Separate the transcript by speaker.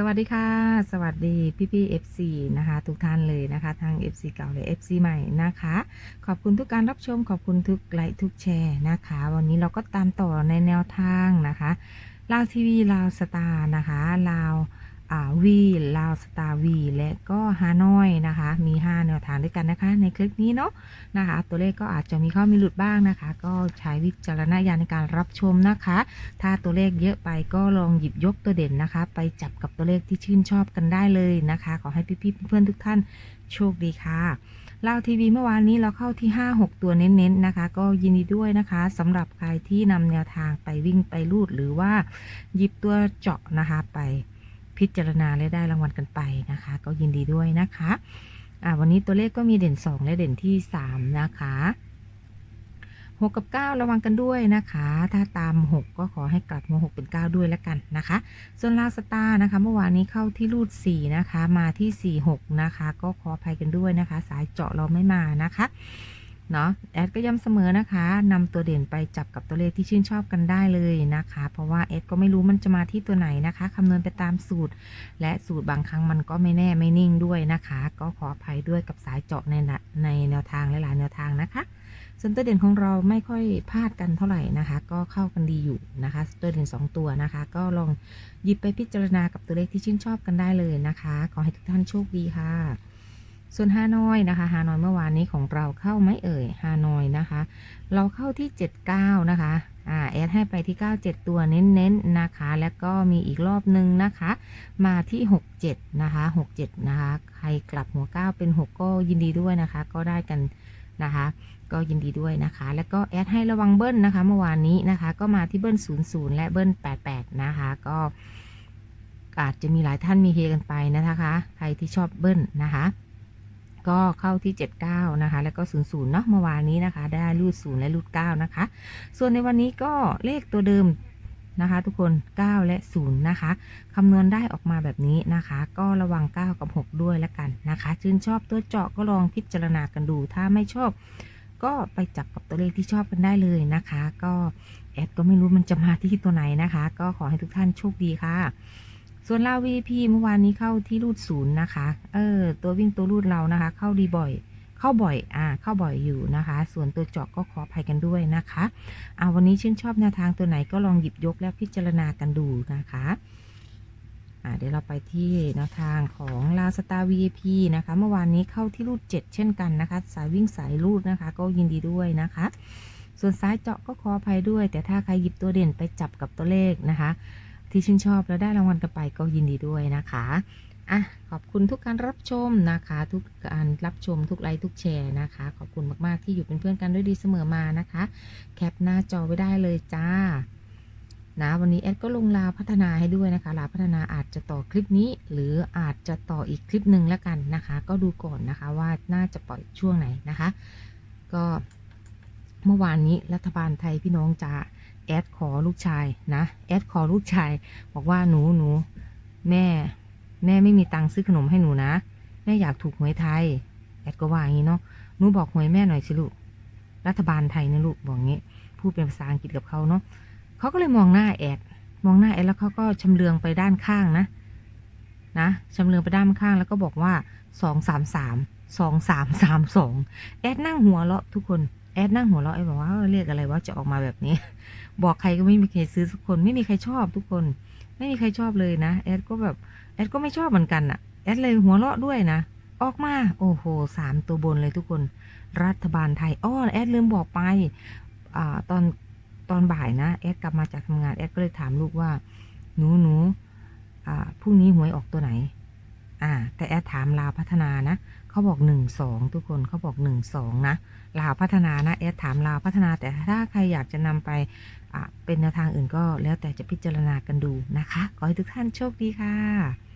Speaker 1: สวัสดีค่ะ สวัสดีพี่พี่ FC นะคะ ทุกท่านเลยนะคะ ทาง FC เก่าและ FC ใหม่นะคะ ขอบคุณทุกการรับชม ขอบคุณทุกไลค์ทุกแชร์นะคะ วันนี้เราก็ตามต่อในแนวทางนะคะลาวทีวีลาวสตาร์นะคะลาว วีลาวสตาร์วีและก็ฮานอยนะคะ มี 5 แนวทางด้วยกันนะคะ ในคลิปนี้เนาะนะคะ ตัวเลขก็อาจจะมีข้อมีหลุดบ้างนะคะ ก็ใช้วิจารณญาณในการรับชมนะคะ ถ้าตัวเลขเยอะไปก็ลองหยิบยกตัวเด่นนะคะ ไปจับกับตัวเลขที่ชื่นชอบกันได้เลยนะคะ ขอให้พี่ๆเพื่อนๆทุกท่านโชคดีค่ะลาวทีวีเมื่อวานนี้เราเข้าที่ 5 6 ตัวเน้นๆนะคะ ก็ยินดีด้วยนะคะสำหรับใครที่นำแนวทางไปวิ่งไปรูดหรือว่าหยิบตัวเจาะนะคะไป พิจารณาและได้รางวัลกันไปนะคะ ก็ยินดีด้วยนะคะอ่าวันนี้ตัวเลขก็มีเด่น 2 และเด่นที่ 3 นะคะหกกับเก้าระวังกันด้วยนะคะ ถ้าตามหกก็ขอให้กลับมาหกเป็นเก้าด้วยแล้วกันนะคะ ส่วนลาสตานะคะ เมื่อวานนี้เข้าที่รูดสี่นะคะ มาที่สี่หกนะคะ ก็ขออภัยกันด้วยนะคะ สายเจาะเราไม่มานะคะ เนาะแอดก็ย้ำเสมอนะคะนำตัวเด่นไปจับกับตัวเลขที่ชื่นชอบกันได้เลยนะคะ เพราะว่าแอดก็ไม่รู้มันจะมาที่ตัวไหนนะคะคำนวณไปตามสูตร และสูตรบางครั้งมันก็ไม่แน่ไม่นิ่งด้วยนะคะ ก็ขออภัยด้วยกับสายเจาะในในแนวทางหลายๆแนวทางนะคะส่วนตัวเด่นของเราไม่ค่อยพลาดกันเท่าไหร่นะคะ ก็เข้ากันดีอยู่นะคะ ตัวเด่น 2 ตัวนะคะ ก็ลองหยิบไปพิจารณากับตัวเลขที่ชื่นชอบกันได้เลยนะคะ ขอให้ทุกท่านโชคดีค่ะ ส่วนฮานอยนะคะฮานอยเมื่อวานนี้ของเราเข้าไหมเอ่ยฮานอยนะคะ เราเข้าที่ 79 นะคะอ่าแอดให้ไปที่ 97 ตัวเน้นๆนะคะ แล้วก็มีอีกรอบนึงนะคะ มาที่ 67 นะคะ 67 นะคะ ใครกลับหัว 9 เป็น 6 ก็ยินดีด้วยนะคะ ก็ได้กันนะคะ ก็ยินดีด้วยนะคะ แล้วก็แอดให้ระวังเบิ้ลนะคะ เมื่อวานนี้นะคะ ก็มาที่เบิ้ล 00 และเบิ้ล 88 นะคะ ก็อาจจะมีหลายท่านมีเฮกันไปนะคะ ใครที่ชอบเบิ้ลนะคะ ก็เข้าที่ 79 นะคะ แล้วก็ 00 เนาะเมื่อวานนี้นะคะ ได้รูด 0 และรูด 9 นะคะ ส่วนในวันนี้ก็เลขตัวเดิมนะคะ ทุกคน 9 และ 0 นะคะคำนวณได้ออกมาแบบนี้นะคะ ก็ระวัง 9 กับ 6 ด้วยแล้วกันนะคะ ชื่นชอบตัวเจาะก็ลองพิจารณากันดู ถ้าไม่ชอบก็ไปจับกับตัวเลขที่ชอบกันได้เลยนะคะ ก็แอดก็ไม่รู้มันจะมาที่ตัวไหนนะคะ ก็ขอให้ทุกท่านโชคดีค่ะ ส่วนลาวีพี่เมื่อวานนี้เข้าที่รูดศูนย์นะคะ เออ ตัววิ่งตัวรูดเรานะคะ เข้าดีบ่อย เข้าบ่อย อ่า เข้าบ่อยอยู่นะคะ ส่วนตัวเจาะก็ขออภัยกันด้วยนะคะอ่าวันนี้ชื่นชอบแนวทางตัวไหนก็ลองหยิบยกและพิจารณากันดูนะคะอ่าเดี๋ยวเราไปที่แนวทางของลาสตาร์ VIP นะคะ เมื่อวานนี้เข้าที่รูด 7 เช่นกันนะคะ สายวิ่งสายรูดนะคะ ก็ยินดีด้วยนะคะ ส่วนซ้ายเจาะก็ขออภัยด้วย แต่ถ้าใครหยิบตัวเด่นไปจับกับตัวเลขนะคะ ที่ชื่นชอบแล้วได้รางวัลกันไปก็ยินดีด้วยนะคะอะขอบคุณทุกการรับชมนะคะ ทุกการรับชมทุกไลค์ทุกแชร์นะคะ ขอบคุณมากๆที่อยู่เป็นเพื่อนกันด้วยดีเสมอมานะคะ แคปหน้าจอไว้ได้เลยจ้านะวันนี้แอดก็ลงลาพัฒนาให้ด้วยนะคะลาพัฒนาอาจจะต่อคลิปนี้ หรืออาจจะต่ออีกคลิปหนึ่งแล้วกันนะคะ ก็ดูก่อนนะคะว่าน่าจะปล่อยช่วงไหนนะคะ ก็เมื่อวานนี้รัฐบาลไทยพี่น้องจะ แอดขอลูกชายนะแอดขอลูกชาย บอกว่าหนูหนูแม่ แม่ไม่มีตังค์ซื้อขนมให้หนูนะ แม่อยากถูกหวยไทย แอดก็ว่าอย่างนี้เนาะหนูบอกหวยแม่หน่อยสิลูกรัฐบาลไทยนะลูกบอกงี้พูดเป็นภาษาอังกฤษกับเขาเนาะเขาก็เลยมองหน้าแอด มองหน้าแอดแล้วเขาก็ชำเลืองไปด้านข้างนะ นะชำเลืองไปด้านข้างแล้วก็บอกว่าสองสามสามสองสามสามสองแอดนั่งหัวเราะทุกคน แอดนั่งหัวเราะไอ้บอกว่าเรียกอะไรว่าจะออกมาแบบนี้ บอกใครก็ไม่มีใครซื้อสักคนไม่มีใครชอบทุกคน ไม่มีใครชอบเลยนะแอดก็แบบแอดก็ไม่ชอบเหมือนกันอะแอดเลยหัวเราะด้วยนะ ออกมาโอ้โหสามตัวบนเลยทุกคน รัฐบาลไทยอ้อแอดลืมบอกไปอ่าตอนตอนบ่ายนะแอดกลับมาจากทำงานแอดก็เลยถามลูกว่า หนูหนูอ่าพรุ่งนี้หวยออกตัวไหน อ่า แต่แอดถามลาวพัฒนานะเขาบอกหนึ่งสองทุกคนเขาบอกหนึ่งสองนะลาวพัฒนานะแอดถามลาวพัฒนาแต่ถ้าใครอยากจะนำไปอะเป็นแนวทางอื่นก็แล้วแต่จะพิจารณากันดูนะคะ ขอให้ทุกท่านโชคดีค่ะ